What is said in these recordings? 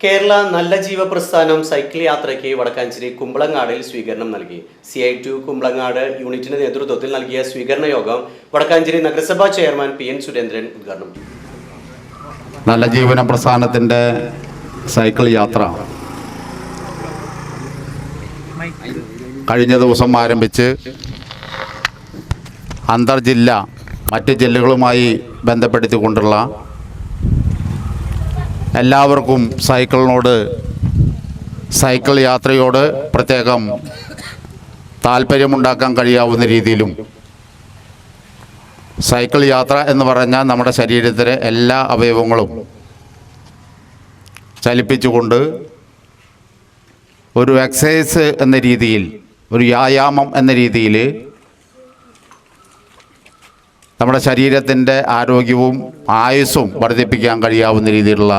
കേരള നല്ല ജീവ പ്രസ്ഥാനം സൈക്കിൾ യാത്രയ്ക്ക് വടക്കാഞ്ചേരി കുമ്പളങ്ങാടിൽ സ്വീകരണം നൽകി. സി ഐ ടു കുമ്പളങ്ങാട് യൂണിറ്റിന്റെ നേതൃത്വത്തിൽ നൽകിയ സ്വീകരണ യോഗം വടക്കാഞ്ചേരി നഗരസഭാ ചെയർമാൻ പി എൻ സുരേന്ദ്രൻ ഉദ്ഘാടനം നല്ല ജീവന പ്രസ്ഥാനത്തിന്റെ സൈക്കിൾ യാത്ര. കഴിഞ്ഞ ദിവസം ആരംഭിച്ച് അന്തർജില്ല മറ്റ് ജില്ലകളുമായി ബന്ധപ്പെടുത്തിക്കൊണ്ടുള്ള എല്ലാവർക്കും സൈക്കിളിനോട് സൈക്കിൾ യാത്രയോട് പ്രത്യേകം താല്പര്യമുണ്ടാക്കാൻ കഴിയാവുന്ന രീതിയിലും സൈക്കിൾ യാത്ര എന്ന് പറഞ്ഞാൽ നമ്മുടെ ശരീരത്തിലെ എല്ലാ അവയവങ്ങളും ചലിപ്പിച്ചുകൊണ്ട് ഒരു എക്സസൈസ് എന്ന രീതിയിൽ ഒരു വ്യായാമം എന്ന രീതിയിൽ നമ്മുടെ ശരീരത്തിന്റെ ആരോഗ്യവും ആയുസ്സും വർദ്ധിപ്പിക്കാൻ കഴിയാവുന്ന രീതിയിലുള്ള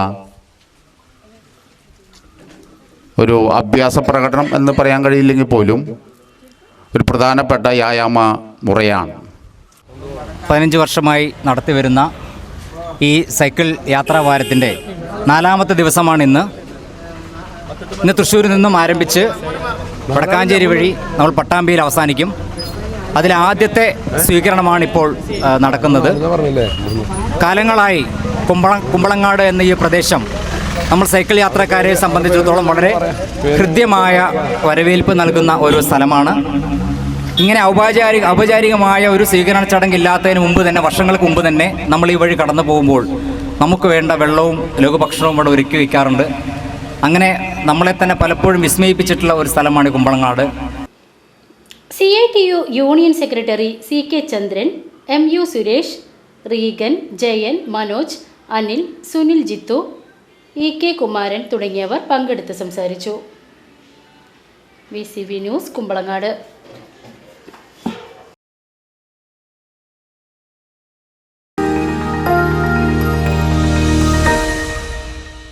ഒരു അഭ്യാസ പ്രകടനം എന്ന് പറയാൻ കഴിയില്ലെങ്കിൽ പോലും ഒരു പ്രധാനപ്പെട്ട വ്യായാമ മുറയാണ്. പതിനഞ്ച് വർഷമായി നടത്തിവരുന്ന ഈ സൈക്കിൾ യാത്രാവാരത്തിന്റെ നാലാമത്തെ ദിവസമാണ് ഇന്ന്. ഇന്ന് തൃശ്ശൂരിൽ നിന്നും ആരംഭിച്ച് വടക്കാഞ്ചേരി വഴി നമ്മൾ പട്ടാമ്പിയിൽ അവസാനിക്കും. അതിൽ ആദ്യത്തെ സ്വീകരണമാണ് ഇപ്പോൾ നടക്കുന്നത്. കാലങ്ങളായി കുമ്പള കുമ്പളങ്ങാട് എന്ന ഈ പ്രദേശം നമ്മൾ സൈക്കിൾ യാത്രക്കാരെ സംബന്ധിച്ചിടത്തോളം വളരെ ഹൃദ്യമായ വരവേൽപ്പ് നൽകുന്ന ഒരു സ്ഥലമാണ്. ഇങ്ങനെ ഔപചാരിക ഔപചാരികമായ ഒരു സ്വീകരണ ചടങ്ങില്ലാത്തതിന് മുമ്പ് തന്നെ വർഷങ്ങൾക്ക് മുമ്പ് തന്നെ നമ്മൾ ഈ വഴി കടന്നു പോകുമ്പോൾ നമുക്ക് വേണ്ട വെള്ളവും ലഘുഭക്ഷണവും ഇവിടെ ഒരുക്കി വയ്ക്കാറുണ്ട് അങ്ങനെ നമ്മളെ തന്നെ പലപ്പോഴും വിസ്മയിപ്പിച്ചിട്ടുള്ള ഒരു സ്ഥലമാണ് Kumbalangad. C I T U union secretary C K Chandran M U Suresh Reagan Jayan Manoj Anil Sunil Jithu E K Kumaran തുടങ്ങിയവർ പങ്കെടുത്ത് സംസാരിച്ചു. V C V news Kumbalangad.